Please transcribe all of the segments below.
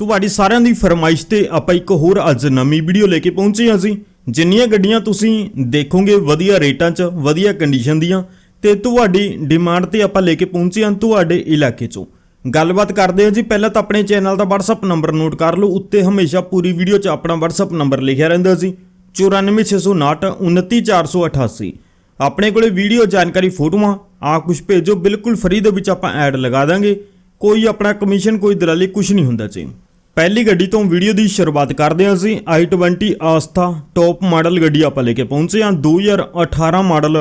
ਤੁਹਾਡੀ ਸਾਰਿਆਂ ਦੀ ਫਰਮਾਇਸ਼ ਤੇ ਆਪਾਂ ਇੱਕ ਹੋਰ ਅੱਜ ਨਵੀਂ ਵੀਡੀਓ ਲੈ ਕੇ ਪਹੁੰਚੇ ਹਾਂ ਜੀ। ਜਿੰਨੀਆਂ ਗੱਡੀਆਂ ਤੁਸੀਂ ਦੇਖੋਗੇ ਵਧੀਆ ਰੇਟਾਂ 'ਚ, ਵਧੀਆ ਕੰਡੀਸ਼ਨ ਦੀਆਂ ਤੇ ਤੁਹਾਡੀ ਡਿਮਾਂਡ ਤੇ ਆਪਾਂ ਲੈ ਕੇ ਪਹੁੰਚੇ ਹਾਂ ਤੁਹਾਡੇ ਇਲਾਕੇ 'ਚੋਂ। ਗੱਲਬਾਤ ਕਰਦੇ ਹਾਂ ਜੀ। ਪਹਿਲਾਂ ਤਾਂ ਆਪਣੇ ਚੈਨਲ ਦਾ WhatsApp ਨੰਬਰ ਨੋਟ ਕਰ ਲਓ। ਉੱਤੇ ਹਮੇਸ਼ਾ ਪੂਰੀ ਵੀਡੀਓ 'ਚ ਆਪਣਾ WhatsApp ਨੰਬਰ ਲਿਖਿਆ ਰਹਿੰਦਾ ਸੀ 94659 29488 ਆਪਣੇ ਕੋਲੇ ਵੀਡੀਓ ਜਾਣਕਾਰੀ ਫੋਟੋਆਂ ਆ ਕੁਝ ਭੇਜੋ। ਬਿਲਕੁਲ ਫਰੀ ਦੇ ਵਿੱਚ ਆਪਾਂ ਐਡ ਲਗਾ ਦਾਂਗੇ। ਕੋਈ ਆਪਣਾ ਕਮਿਸ਼ਨ ਕੋਈ ਦਲਾਲੀ ਕੁਝ ਨਹੀਂ ਹੁੰਦਾ ਜੀ। ਪਹਿਲੀ ਗੱਡੀ ਤੋਂ ਵੀਡੀਓ ਦੀ ਸ਼ੁਰੂਆਤ ਕਰਦੇ ਹਾਂ ਅਸੀਂ। i20 ਆਸਥਾ ਟੌਪ ਮਾਡਲ ਗੱਡੀ ਆਪਾਂ ਲੈ ਕੇ ਪਹੁੰਚੇ ਹਾਂ। 2018 ਮਾਡਲ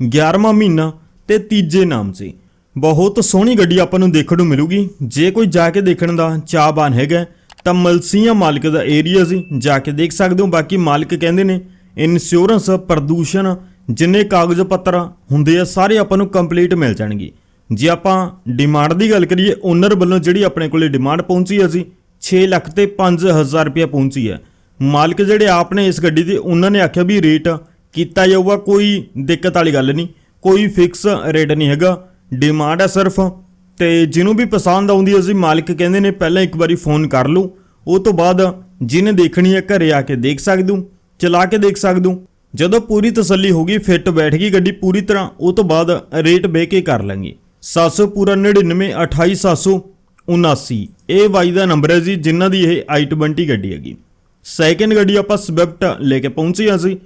11ਵਾਂ ਮਹੀਨਾ ਤੇ ਤੀਜੇ ਨਾਮ ਸੀ। ਬਹੁਤ ਸੋਹਣੀ ਗੱਡੀ ਆਪਾਂ ਨੂੰ ਦੇਖਣ ਨੂੰ ਮਿਲੂਗੀ। ਜੇ ਕੋਈ ਜਾ ਕੇ ਦੇਖਣ ਦਾ ਚਾਹਬਾਨ ਹੈਗਾ, ਤਾਂ ਮਲਸੀਆਂ ਮਾਲਕ ਦਾ ਏਰੀਆ ਸੀ, ਜਾ ਕੇ ਦੇਖ ਸਕਦੇ ਹੋ। ਬਾਕੀ ਮਾਲਕ ਕਹਿੰਦੇ ਨੇ ਇੰਸ਼ੋਰੈਂਸ ਪ੍ਰਦੂਸ਼ਣ ਜਿੰਨੇ ਕਾਗਜ਼ ਪੱਤਰ ਹੁੰਦੇ ਆ, ਸਾਰੇ ਆਪਾਂ ਨੂੰ ਕੰਪਲੀਟ ਮਿਲ ਜਾਣਗੇ। ਜੇ ਆਪਾਂ ਡਿਮਾਂਡ ਦੀ ਗੱਲ ਕਰੀਏ ਓਨਰ ਵੱਲੋਂ ਜਿਹੜੀ ਆਪਣੇ ਕੋਲੇ ਡਿਮਾਂਡ ਪਹੁੰਚੀ ਹੈ ਸੀ 6 ਲੱਖ ਤੇ 5000 ਰੁਪਏ ਪਹੁੰਚੀ ਹੈ। ਮਾਲਕ ਜਿਹੜੇ ਆਪ ਨੇ ਇਸ ਗੱਡੀ ਦੇ, ਉਹਨਾਂ ਨੇ ਆਖਿਆ ਵੀ ਰੇਟ ਕੀਤਾ ਜਾਊਗਾ, ਕੋਈ ਦਿੱਕਤ ਵਾਲੀ ਗੱਲ ਨਹੀਂ, ਕੋਈ ਫਿਕਸ ਰੇਟ ਨਹੀਂ ਹੈਗਾ। ਡਿਮਾਂਡ ਹੈ ਸਿਰਫ, ਤੇ ਜਿਹਨੂੰ ਵੀ ਪਸੰਦ ਆਉਂਦੀ ਹੈ ਜੀ ਮਾਲਕ ਕਹਿੰਦੇ ਨੇ, ਪਹਿਲਾਂ ਇੱਕ ਵਾਰੀ ਫੋਨ ਕਰ ਲਓ। ਉਹ ਤੋਂ ਬਾਅਦ ਜਿਹਨੇ ਦੇਖਣੀ ਹੈ, ਘਰੇ ਆ ਕੇ ਦੇਖ ਸਕਦੇ, ਚਲਾ ਕੇ ਦੇਖ ਸਕਦੇ। ਜਦੋਂ ਪੂਰੀ ਤਸੱਲੀ ਹੋ ਗਈ ਫਿੱਟ ਬੈਠ ਗਈ ਗੱਡੀ ਪੂਰੀ ਤਰ੍ਹਾਂ, ਉਹ ਤੋਂ ਬਾਅਦ ਰੇਟ ਬਹਿ ਕੇ ਕਰ ਲਾਂਗੇ। 700 ਪੂਰਾ 99 28779 ਇਹ ਬਾਈ ਦਾ ਨੰਬਰ ਹੈ ਜੀ, ਜਿਨ੍ਹਾਂ ਦੀ ਇਹ i20 ਗੱਡੀ ਹੈਗੀ। ਸੈਕਿੰਡ ਗੱਡੀ ਆਪਾਂ ਸਵਿਫਟ ਲੈ ਕੇ ਪਹੁੰਚੇ ਹਾਂ ਸੀ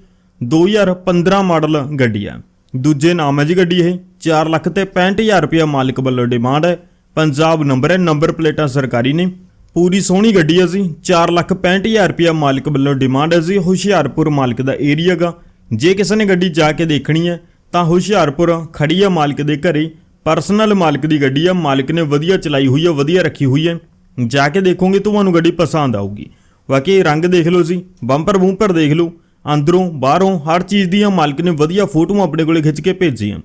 2015 ਮਾਡਲ ਗੱਡੀ ਹੈ। ਦੂਜੇ ਨਾਮ ਹੈ ਜੀ ਗੱਡੀ ਇਹ। 4 ਲੱਖ ਤੇ 65000 ਰੁਪਇਆ ਮਾਲਕ ਵੱਲੋਂ ਡਿਮਾਂਡ ਹੈ। ਪੰਜਾਬ ਨੰਬਰ ਹੈ ਨੰਬਰ ਪਲੇਟਾਂ ਸਰਕਾਰੀ ਨੇ। ਪੂਰੀ ਸੋਹਣੀ ਗੱਡੀ ਹੈ ਜੀ। 4 ਲੱਖ 65000 ਰੁਪਇਆ ਮਾਲਕ ਵੱਲੋਂ ਡਿਮਾਂਡ ਹੈ ਜੀ। ਹੁਸ਼ਿਆਰਪੁਰ ਮਾਲਕ ਦਾ ਏਰੀਆ ਗਾ ਜੇ ਕਿਸੇ ਨੇ ਗੱਡੀ ਜਾ ਕੇ ਦੇਖਣੀ ਹੈ, ਤਾਂ ਹੁਸ਼ਿਆਰਪੁਰ ਖੜੀ ਹੈ ਮਾਲਕ ਦੇ ਘਰੇ। ਪਰਸਨਲ ਮਾਲਕ ਦੀ ਗੱਡੀ ਆ, ਮਾਲਕ ਨੇ ਵਧੀਆ ਚਲਾਈ ਹੋਈ ਆ, ਵਧੀਆ ਰੱਖੀ ਹੋਈ ਹੈ ਜਾ ਕੇ ਦੇਖੋਗੇ ਤੁਹਾਨੂੰ ਗੱਡੀ ਪਸੰਦ ਆਊਗੀ। ਬਾਕੀ ਰੰਗ ਦੇਖ ਲਓ ਜੀ, ਬੰਪਰ ਬੂੰਪਰ ਦੇਖ ਲਓ, ਅੰਦਰੋਂ, ਬਾਹਰੋਂ, ਹਰ ਚੀਜ਼ ਦੀਆਂ ਮਾਲਕ ਨੇ ਵਧੀਆ ਫੋਟੋਆਂ ਆਪਣੇ ਕੋਲੇ ਖਿੱਚ ਕੇ ਭੇਜੀਆਂ।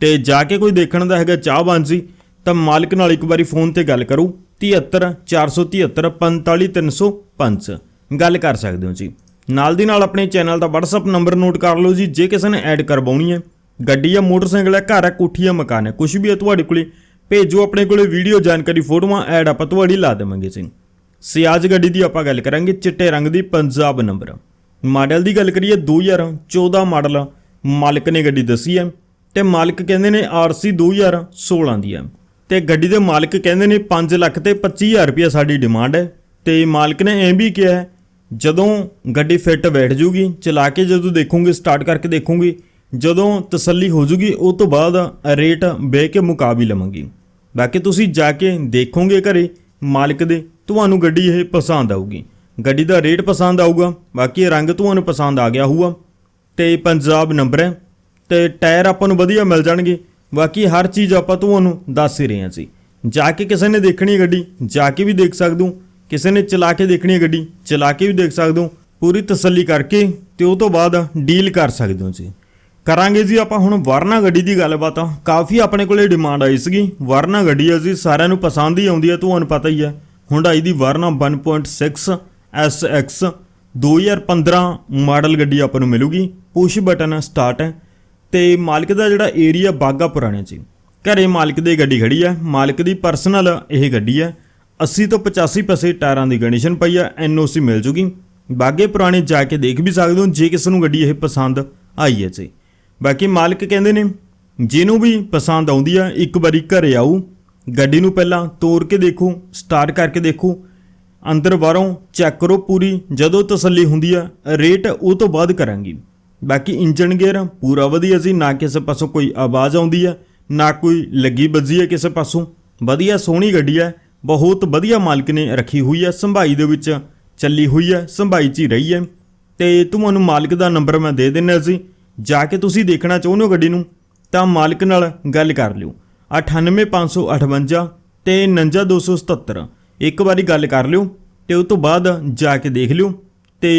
ਤੇ ਜਾ ਕੇ ਕੋਈ ਦੇਖਣ ਦਾ ਹੈਗਾ ਚਾਹਵਾਨ ਸੀ ਤਾਂ ਮਾਲਕ ਨਾਲ ਇੱਕ ਵਾਰੀ ਫੋਨ ਤੇ ਗੱਲ ਕਰੋ 73 473 45305 ਗੱਲ ਕਰ ਸਕਦੇ ਹੋ ਜੀ। ਨਾਲ ਦੀ ਨਾਲ ਆਪਣੇ ਚੈਨਲ ਦਾ WhatsApp ਨੰਬਰ ਨੋਟ ਕਰ ਲਓ ਜੀ, ਜੇ ਕਿਸੇ ਨੇ ਐਡ ਕਰਵਾਉਣੀ ਹੈ ਗੱਡੀ ਆ ਮੋਟਰਸਾਈਕਲ ਹੈ ਘਰ ਹੈ ਕੋਠੀ ਹੈ ਮਕਾਨ ਹੈ ਕੁਝ ਵੀ ਹੈ ਤੁਹਾਡੇ ਕੋਲੇ ਭੇਜੋ, ਆਪਣੇ ਕੋਲੇ ਵੀਡੀਓ ਜਾਣਕਾਰੀ ਫੋਟੋਆਂ ਐਡ ਆਪਾਂ ਤੁਹਾਡੀ ਲਾ ਦੇਵਾਂਗੇ ਸਿੰਘ ਸਿਆਜ ਗੱਡੀ ਦੀ ਆਪਾਂ ਗੱਲ ਕਰਾਂਗੇ, ਚਿੱਟੇ ਰੰਗ ਦੀ, ਪੰਜਾਬ ਨੰਬਰ ਮਾਡਲ ਦੀ ਗੱਲ ਕਰੀਏ 2014 ਮਾਡਲ ਮਾਲਕ ਨੇ ਗੱਡੀ ਦੱਸੀ ਹੈ ਤੇ ਮਾਲਕ ਕਹਿੰਦੇ ਨੇ ਆਰਸੀ 2016 ਦੀ ਹੈ ਤੇ ਗੱਡੀ ਦੇ ਮਾਲਕ ਕਹਿੰਦੇ ਨੇ 5 ਲੱਖ ਤੇ 25000 ਰੁਪਏ ਸਾਡੀ ਡਿਮਾਂਡ ਹੈ ਤੇ ਮਾਲਕ ਨੇ ਐਂ ਵੀ ਕਿਹਾ, ਜਦੋਂ ਗੱਡੀ ਫਿੱਟ ਬੈਠ ਜੂਗੀ, ਚਲਾ ਕੇ ਜਦੋਂ ਦੇਖੋਗੇ ਸਟਾਰਟ ਕਰਕੇ ਦੇਖੋਗੇ ਜਦੋਂ ਤਸੱਲੀ ਹੋ ਜੂਗੀ, ਉਹ ਤੋਂ ਬਾਅਦ ਰੇਟ ਬਹਿ ਕੇ ਮੁਕਾਬੀ ਲਵਾਂਗੇ। ਬਾਕੀ ਤੁਸੀਂ ਜਾ ਕੇ ਦੇਖੋਗੇ ਘਰੇ, ਮਾਲਕ ਦੇ, ਤੁਹਾਨੂੰ ਗੱਡੀ ਇਹ ਪਸੰਦ ਆਊਗੀ। ਗੱਡੀ ਦਾ ਰੇਟ ਪਸੰਦ ਆਊਗਾ, ਬਾਕੀ ਰੰਗ ਤੁਹਾਨੂੰ ਪਸੰਦ ਆ ਗਿਆ ਹੋਊਗਾ। ਤੇ ਪੰਜਾਬ ਨੰਬਰ ਹੈ, ਤੇ ਟਾਇਰ ਆਪਾਂ ਨੂੰ ਵਧੀਆ ਮਿਲ ਜਾਣਗੇ। ਬਾਕੀ ਹਰ ਚੀਜ਼ ਆਪਾਂ ਤੁਹਾਨੂੰ ਦੱਸ ਹੀ ਰਹੇ ਹਾਂ ਜੀ। ਜਾ ਕੇ ਕਿਸੇ ਨੇ ਦੇਖਣੀ ਹੈ ਗੱਡੀ, ਜਾ ਕੇ ਵੀ ਦੇਖ ਸਕਦੇ ਹੋ। ਕਿਸੇ ਨੇ ਚਲਾ ਕੇ ਦੇਖਣੀ ਹੈ ਗੱਡੀ, ਚਲਾ ਕੇ ਵੀ ਦੇਖ ਸਕਦੇ ਹੋ। ਪੂਰੀ ਤਸੱਲੀ ਕਰਕੇ ਤੇ ਉਹ ਤੋਂ ਬਾਅਦ ਡੀਲ ਕਰ ਸਕਦੇ ਹੋ ਜੀ। ਕਰਾਂਗੇ ਜੀ ਆਪਾਂ ਹੁਣ ਵਰਨਾ ਗੱਡੀ ਦੀ ਗੱਲਬਾਤ। ਕਾਫੀ ਆਪਣੇ ਕੋਲੇ ਡਿਮਾਂਡ ਆਈ ਸੀਗੀ। ਵਰਨਾ ਗੱਡੀ ਹੈ ਜੀ, ਸਾਰਿਆਂ ਨੂੰ ਪਸੰਦ ਹੀ ਆਉਂਦੀ ਹੈ ਤੁਹਾਨੂੰ ਪਤਾ ਹੀ ਹੈ ਹੁੰਡਾਈ ਦੀ ਵਰਨਾ 1.6 SX 2015 ਮਾਡਲ ਗੱਡੀ ਆਪਾਂ ਨੂੰ ਮਿਲੂਗੀ। ਪੁਸ਼ ਬਟਨ ਸਟਾਰਟ ਹੈ ਤੇ ਮਾਲਕ ਦਾ ਜਿਹੜਾ ਏਰੀਆ ਬਾਗਾ ਪੁਰਾਣੇ ਚ। ਘਰੇ ਮਾਲਕ ਦੀ ਗੱਡੀ ਖੜੀ ਹੈ ਮਾਲਕ ਦੀ ਪਰਸਨਲ ਇਹ ਗੱਡੀ ਹੈ 80 ਤੋਂ 85 ਪੈਸੇ ਟਾਇਰਾਂ ਦੀ ਕੰਡੀਸ਼ਨ ਪਈ ਹੈ ਐਨਓਸੀ ਮਿਲ ਜੂਗੀ। ਬਾਗੇ ਪੁਰਾਣੇ ਜਾ ਕੇ ਦੇਖ ਵੀ ਸਕਦੇ ਹੋ, ਜੇ ਕਿਸ ਨੂੰ ਗੱਡੀ ਇਹ ਪਸੰਦ ਆਈ ਹੈ ਜੀ। ਬਾਕੀ ਮਾਲਕ ਕਹਿੰਦੇ ਨੇ, ਜਿਹਨੂੰ ਵੀ ਪਸੰਦ ਆਉਂਦੀ ਆ, ਇੱਕ ਵਾਰੀ ਘਰੇ ਆਊ, ਗੱਡੀ ਨੂੰ ਪਹਿਲਾਂ ਤੋੜ ਕੇ ਦੇਖੋ ਸਟਾਰਟ ਕਰਕੇ ਦੇਖੋ, ਅੰਦਰ ਬਾਹਰੋਂ ਚੈੱਕ ਕਰੋ ਪੂਰੀ, ਜਦੋਂ ਤਸੱਲੀ ਹੁੰਦੀ ਆ ਰੇਟ ਉਹ ਤੋਂ ਬਾਅਦ ਕਰਾਂਗੀ। ਬਾਕੀ ਇੰਜਨ ਗੇਅਰ ਪੂਰਾ ਵਧੀਆ ਸੀ, ਨਾ ਕਿਸੇ ਪਾਸੋਂ ਕੋਈ ਆਵਾਜ਼ ਆਉਂਦੀ ਆ, ਨਾ ਕੋਈ ਲੱਗੀ ਬੱਜੀ ਹੈ ਕਿਸੇ ਪਾਸੋਂ। ਵਧੀਆ ਸੋਹਣੀ ਗੱਡੀ ਹੈ ਬਹੁਤ ਵਧੀਆ ਮਾਲਕ ਨੇ ਰੱਖੀ ਹੋਈ ਹੈ ਸੰਭਾਈ ਦੇ ਵਿੱਚ ਚੱਲੀ ਹੋਈ ਹੈ ਸੰਭਾਈ 'ਚ ਹੀ ਰਹੀ ਹੈ ਤੇ ਤੁਹਾਨੂੰ ਮਾਲਕ ਦਾ ਨੰਬਰ ਮੈਂ ਦੇ ਦਿੰਨਾ ਸੀ ਜਾ ਕੇ ਤੁਸੀਂ ਦੇਖਣਾ ਚਾਹੁੰਦੇ ਹੋ ਗੱਡੀ ਨੂੰ, ਤਾਂ ਮਾਲਕ ਨਾਲ ਗੱਲ ਕਰ ਲਿਓ। 98558 ਤੇ 59277 ਇੱਕ ਵਾਰੀ ਗੱਲ ਕਰ ਲਿਓ ਤੇ ਉਸ ਤੋਂ ਬਾਅਦ ਜਾ ਕੇ ਦੇਖ ਲਿਓ ਤੇ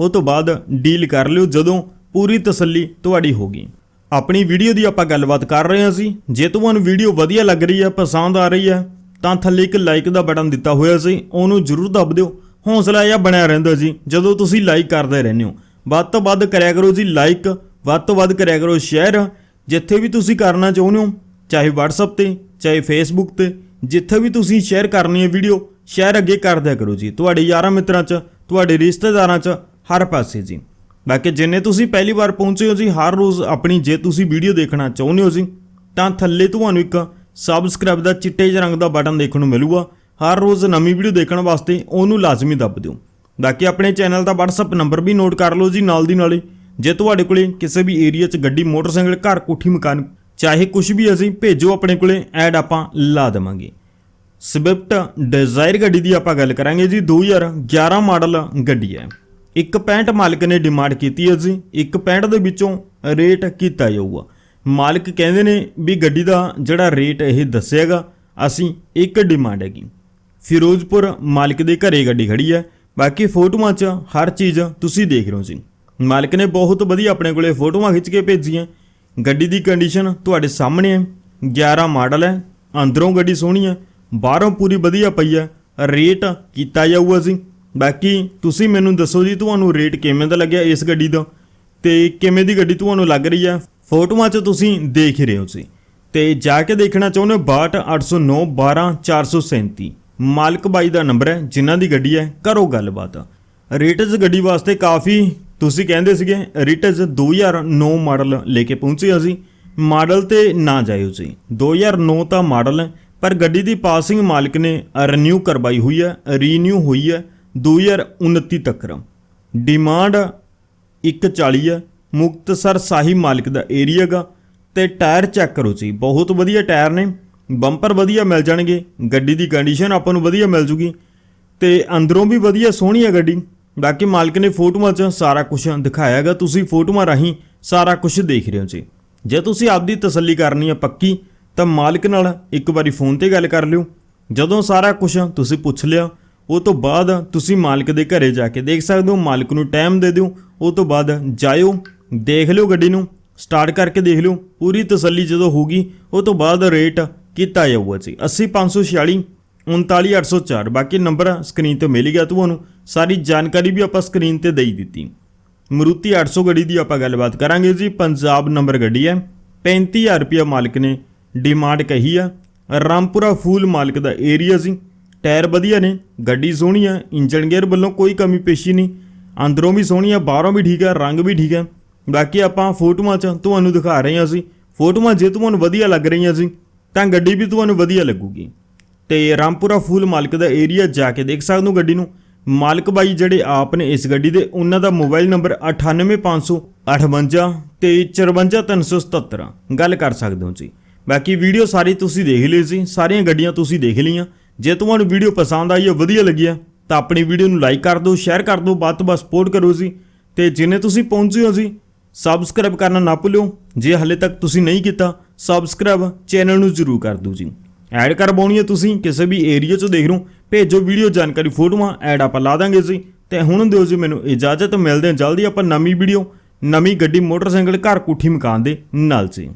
ਉਹ ਤੋਂ ਬਾਅਦ ਡੀਲ ਕਰ ਲਿਓ ਜਦੋਂ ਪੂਰੀ ਤਸੱਲੀ ਤੁਹਾਡੀ ਹੋਗੀ ਆਪਣੀ ਵੀਡੀਓ ਦੀ ਆਪਾਂ ਗੱਲਬਾਤ ਕਰ ਰਹੇ ਹਾਂ ਸੀ ਜੇ ਤੁਹਾਨੂੰ ਵੀਡੀਓ ਵਧੀਆ ਲੱਗ ਰਹੀ ਹੈ, ਪਸੰਦ ਆ ਰਹੀ ਹੈ, ਤਾਂ ਥੱਲੇ ਇੱਕ ਲਾਈਕ ਦਾ ਬਟਨ ਦਿੱਤਾ ਹੋਇਆ ਸੀ, ਉਹਨੂੰ ਜ਼ਰੂਰ ਦਬ ਦਿਓ। ਹੌਸਲਾ ਇਹ ਬਣਿਆ ਰਹਿੰਦਾ ਜੀ, ਜਦੋਂ ਤੁਸੀਂ ਲਾਈਕ ਕਰਦੇ ਰਹਿੰਦੇ ਹੋ। ਵੱਧ ਤੋਂ ਵੱਧ ਕਰਿਆ ਕਰੋ ਜੀ ਲਾਈਕ ਵੱਧ ਤੋਂ ਵੱਧ ਕਰਿਆ ਕਰੋ ਸ਼ੇਅਰ ਜਿੱਥੇ ਵੀ ਤੁਸੀਂ ਕਰਨਾ ਚਾਹੁੰਦੇ ਹੋ, ਚਾਹੇ WhatsApp ਤੇ, ਚਾਹੇ Facebook ਤੇ, ਜਿੱਥੇ ਵੀ ਤੁਸੀਂ ਸ਼ੇਅਰ ਕਰਨੀ ਹੈ ਵੀਡੀਓ ਸ਼ੇਅਰ ਅੱਗੇ ਕਰ ਦਿਆ ਕਰੋ ਜੀ। ਤੁਹਾਡੇ ਯਾਰਾਂ ਮਿੱਤਰਾਂ 'ਚ, ਤੁਹਾਡੇ ਰਿਸ਼ਤੇਦਾਰਾਂ 'ਚ, ਹਰ ਪਾਸੇ ਜੀ। ਬਾਕੀ ਜਿੰਨੇ ਤੁਸੀਂ ਪਹਿਲੀ ਵਾਰ ਪਹੁੰਚੇ ਹੋ ਜੀ, ਹਰ ਰੋਜ਼ ਆਪਣੀ ਜੇ ਤੁਸੀਂ ਵੀਡੀਓ ਦੇਖਣਾ ਚਾਹੁੰਦੇ ਹੋ ਜੀ, ਤਾਂ ਥੱਲੇ ਤੁਹਾਨੂੰ ਇੱਕ ਸਬਸਕ੍ਰਾਈਬ ਦਾ ਚਿੱਟੇ ਜਿਹੇ ਰੰਗ ਦਾ ਬਟਨ ਦੇਖਣ ਨੂੰ ਮਿਲੂਗਾ। ਹਰ ਰੋਜ਼ ਨਵੀਂ ਵੀਡੀਓ ਦੇਖਣ ਵਾਸਤੇ ਉਹਨੂੰ ਲਾਜ਼ਮੀ ਦੱਬ ਦਿਓ। ਬਾਕੀ ਆਪਣੇ ਚੈਨਲ ਦਾ WhatsApp ਨੰਬਰ ਵੀ ਨੋਟ ਕਰ ਲਓ ਜੀ, ਨਾਲ ਦੀ ਨਾਲੇ ਜੇ ਤੁਹਾਡੇ ਕੋਲੇ ਕਿਸੇ ਵੀ ਏਰੀਆ 'ਚ ਗੱਡੀ, ਮੋਟਰਸਾਈਕਲ, ਘਰ, ਕੋਠੀ, ਮਕਾਨ, ਚਾਹੇ ਕੁਝ ਵੀ ਅਸੀਂ ਭੇਜੋ ਆਪਣੇ ਕੋਲੇ, ਐਡ ਆਪਾਂ ਲਾ ਦੇਵਾਂਗੇ। ਸਵਿਫਟ ਡਿਜ਼ਾਇਰ ਗੱਡੀ ਦੀ ਆਪਾਂ ਗੱਲ ਕਰਾਂਗੇ ਜੀ 2011 ਮਾਡਲ ਗੱਡੀ ਹੈ। 165 ਮਾਲਕ ਨੇ ਡਿਮਾਂਡ ਕੀਤੀ ਹੈ ਜੀ 165 ਦੇ ਵਿੱਚੋਂ ਰੇਟ ਕੀਤਾ ਜਾਊਗਾ। ਮਾਲਕ ਕਹਿੰਦੇ ਨੇ ਵੀ ਗੱਡੀ ਦਾ ਜਿਹੜਾ ਰੇਟ ਇਹ ਦੱਸਿਆਗਾ ਅਸੀਂ ਇੱਕ ਡਿਮਾਂਡ ਹੈਗੀ। ਫਿਰੋਜ਼ਪੁਰ ਮਾਲਕ ਦੇ ਘਰੇ ਗੱਡੀ ਖੜੀ ਹੈ, ਬਾਕੀ ਫੋਟੋਆਂ 'ਚ ਹਰ ਚੀਜ਼ ਤੁਸੀਂ ਦੇਖ ਰਹੇ ਹੋ ਜੀ। ਮਾਲਕ ਨੇ ਬਹੁਤ ਵਧੀਆ ਆਪਣੇ ਕੋਲੇ ਫੋਟੋਆਂ ਖਿੱਚ ਕੇ ਭੇਜੀਆਂ। ਗੱਡੀ ਦੀ ਕੰਡੀਸ਼ਨ ਤੁਹਾਡੇ ਸਾਹਮਣੇ ਹੈ। 11 ਮਾਡਲ ਹੈ। ਅੰਦਰੋਂ ਗੱਡੀ ਸੋਹਣੀ ਹੈ। ਬਾਹਰੋਂ ਪੂਰੀ ਵਧੀਆ ਪਈ ਹੈ। ਰੇਟ ਕੀਤਾ ਜਾਊਗਾ ਜੀ ਬਾਕੀ ਤੁਸੀਂ ਮੈਨੂੰ ਦੱਸੋ ਜੀ, ਤੁਹਾਨੂੰ ਰੇਟ ਕਿਵੇਂ ਦਾ ਲੱਗਿਆ ਇਸ ਗੱਡੀ ਦਾ? ਤੇ ਕਿਵੇਂ ਦੀ ਗੱਡੀ ਤੁਹਾਨੂੰ ਲੱਗ ਰਹੀ ਹੈ? ਫੋਟੋਆਂ 'ਚ ਤੁਸੀਂ ਦੇਖ ਹੀ ਰਹੇ ਹੋ ਜੀ। ਤੇ ਜਾ ਕੇ ਦੇਖਣਾ ਚਾਹੁੰਦੇ ਹੋ 62809 12437 ਮਾਲਕ ਬਾਈ ਦਾ ਨੰਬਰ ਹੈ, ਜਿਨ੍ਹਾਂ ਦੀ ਗੱਡੀ ਹੈ ਕਰੋ ਗੱਲਬਾਤ। ਰੇਟ ਰੇਟਸ ਗੱਡੀ ਵਾਸਤੇ ਕਾਫੀ ਤੁਸੀਂ ਕਹਿੰਦੇ ਸੀਗੇ ਰਿਟਸ 2009 ਮਾਡਲ ਲੈ ਕੇ ਪਹੁੰਚੇ ਅਸੀਂ, ਮਾਡਲ ਤੇ ਨਾ ਜਾਇਓ ਜੀ। 2009 ਤਾਂ ਮਾਡਲ ਹੈ, ਪਰ ਗੱਡੀ ਦੀ ਪਾਸਿੰਗ ਮਾਲਕ ਨੇ ਰੀਨਿਊ ਕਰਵਾਈ ਹੋਈ ਹੈ ਰੀਨਿਊ ਹੋਈ ਹੈ 2029 ਤੱਕ। ਡਿਮਾਂਡ 140 ਹੈ, ਮੁਕਤਸਰ ਸਾਹੀ ਮਾਲਕ ਦਾ ਏਰੀਆ ਗਾ ਤੇ ਟਾਇਰ ਚੈੱਕ ਕਰੋ ਜੀ, ਬਹੁਤ ਵਧੀਆ ਟਾਇਰ ਨੇ ਬੰਪਰ ਵਧੀਆ ਮਿਲ ਜਾਣਗੇ, ਗੱਡੀ ਦੀ ਕੰਡੀਸ਼ਨ ਆਪਾਂ ਨੂੰ ਵਧੀਆ ਮਿਲ ਜੂਗੀ, ਤੇ ਅੰਦਰੋਂ ਵੀ ਵਧੀਆ ਸੋਹਣੀ ਹੈ ਗੱਡੀ। ਬਾਕੀ ਮਾਲਕ ਨੇ ਫੋਟੋਆਂ 'ਚ ਸਾਰਾ ਕੁਝ ਦਿਖਾਇਆ ਹੈਗਾ। ਤੁਸੀਂ ਫੋਟੋਆਂ ਰਾਹੀਂ ਸਾਰਾ ਕੁਝ ਦੇਖ ਰਹੇ ਹੋ ਜੀ। ਜੇ ਤੁਸੀਂ ਆਪਦੀ ਤਸੱਲੀ ਕਰਨੀ ਹੈ ਪੱਕੀ, ਤਾਂ ਮਾਲਕ ਨਾਲ ਇੱਕ ਵਾਰੀ ਫੋਨ ਤੇ ਗੱਲ ਕਰ ਲਿਓ। ਜਦੋਂ ਸਾਰਾ ਕੁਝ ਤੁਸੀਂ ਪੁੱਛ ਲਿਆ, ਉਹ ਤੋਂ ਬਾਅਦ ਤੁਸੀਂ ਮਾਲਕ ਦੇ ਘਰੇ ਜਾ ਕੇ ਦੇਖ ਸਕਦੇ ਹੋ। ਮਾਲਕ ਨੂੰ ਟਾਈਮ ਦੇ ਦਿਓ, ਉਹ ਤੋਂ ਬਾਅਦ ਜਾਇਓ, ਦੇਖ ਲਿਓ ਗੱਡੀ ਨੂੰ, ਸਟਾਰਟ ਕਰਕੇ ਦੇਖ ਲਿਓ। ਪੂਰੀ ਤਸੱਲੀ ਜਦੋਂ ਹੋਊਗੀ, ਉਹ ਤੋਂ ਬਾਅਦ ਰੇਟ ਕੀਤਾ ਜਾਊਗਾ ਜੀ। 80546 39804 ਬਾਕੀ ਨੰਬਰ ਸਕਰੀਨ ਤੇ ਮਿਲ ਗਿਆ ਤੁਹਾਨੂੰ ਸਾਰੀ ਜਾਣਕਾਰੀ ਵੀ ਆਪਾਂ ਸਕਰੀਨ ਤੇ ਦੇਈ ਦਿੱਤੀ। ਮਰੂਤੀ 800 ਗੱਡੀ ਦੀ ਆਪਾਂ ਗੱਲਬਾਤ ਕਰਾਂਗੇ ਜੀ। ਪੰਜਾਬ ਨੰਬਰ ਗੱਡੀ ਹੈ। 35000 ਰੁਪਇਆ ਮਾਲਕ ਨੇ ਡਿਮਾਂਡ ਕਹੀ ਆ। ਰਾਮਪੁਰਾ ਫੂਲ ਮਾਲਕ ਦਾ ਏਰੀਆ ਸੀ ਟਾਇਰ ਵਧੀਆ ਨੇ, ਗੱਡੀ ਸੋਹਣੀ ਆ ਇੰਜਨ ਗੇਅਰ ਵੱਲੋਂ ਕੋਈ ਕਮੀ ਪੇਸ਼ੀ ਨਹੀਂ। ਅੰਦਰੋਂ ਵੀ ਸੋਹਣੀ ਆ, ਬਾਹਰੋਂ ਵੀ ਠੀਕ ਆ, ਰੰਗ ਵੀ ਠੀਕ ਆ। ਬਾਕੀ ਆਪਾਂ ਫੋਟੋਆਂ 'ਚ ਤੁਹਾਨੂੰ ਦਿਖਾ ਰਹੇ ਹਾਂ ਅਸੀਂ ਫੋਟੋਆਂ ਜੇ ਤੁਹਾਨੂੰ ਵਧੀਆ ਲੱਗ ਰਹੀਆਂ ਸੀ ਤਾਂ ਗੱਡੀ ਵੀ ਤੁਹਾਨੂੰ ਵਧੀਆ ਲੱਗੂਗੀ। ਤੇ ਰਾਮਪੁਰਾ ਫੂਲ ਮਾਲਕ ਦਾ ਏਰੀਆ ਜਾ ਕੇ ਦੇਖ ਸਕਦੇ ਹੋ ਗੱਡੀ ਨੂੰ। ਮਾਲਕ ਬਾਈ ਜਿਹੜੇ ਆਪ ਨੇ ਇਸ ਗੱਡੀ ਦੇ, ਉਹਨਾਂ ਦਾ ਮੋਬਾਈਲ ਨੰਬਰ 98558 ਤੇ 54377 ਗੱਲ ਕਰ ਸਕਦੇ ਹੋ ਜੀ। ਬਾਕੀ ਵੀਡੀਓ ਸਾਰੀ ਤੁਸੀਂ ਦੇਖ ਲਈ ਸੀ, ਸਾਰੀਆਂ ਗੱਡੀਆਂ ਤੁਸੀਂ ਦੇਖ ਲਈਆਂ। ਜੇ ਤੁਹਾਨੂੰ ਵੀਡੀਓ ਪਸੰਦ ਆਈ ਹੈ ਵਧੀਆ ਲੱਗਿਆ ਤਾਂ ਆਪਣੀ ਵੀਡੀਓ ਨੂੰ ਲਾਈਕ ਕਰ ਦਿਓ, ਸ਼ੇਅਰ ਕਰ ਦਿਓ, ਵੱਧ ਤੋਂ ਵੱਧ ਸਪੋਰਟ ਕਰੋ ਜੀ। ਤੇ ਜਿੰਨੇ ਤੁਸੀਂ ਪਹੁੰਚੇ ਹੋ ਜੀ, ਸਬਸਕ੍ਰਾਈਬ ਕਰਨਾ ਨਾ ਭੁੱਲਿਓ। ਜੇ ਹਲੇ ਤੱਕ ਤੁਸੀਂ ਨਹੀਂ ਕੀਤਾ, ਸਬਸਕ੍ਰਾਈਬ ਚੈਨਲ ਨੂੰ ਜ਼ਰੂਰ ਕਰ ਦਿਓ ਜੀ। ਐਡ ਕਰਵਾਉਣੀ ਹੈ ਤੁਸੀਂ, ਕਿਸੇ ਵੀ ਏਰੀਆ 'ਚ ਦੇਖ ਰਹੇ ਹੋ ਭੇਜੋ ਵੀਡੀਓ ਜਾਣਕਾਰੀ, ਫੋਟੋਆਂ ਐਡ ਆਪਾਂ ਲਾ ਦਾਂਗੇ ਜੀ। ਤੇ ਹੁਣ ਦਿਓ ਜੀ ਮੈਨੂੰ ਇਜਾਜ਼ਤ, ਮਿਲਦੇ ਹਾਂ ਜਲਦੀ ਆਪਾਂ ਨਵੀਂ ਵੀਡੀਓ ਨਵੀਂ ਗੱਡੀ, ਮੋਟਰਸਾਈਕਲ, ਘਰ ਕੋਠੀ, ਮਕਾਨ ਦੇ ਨਾਲ ਜੀ।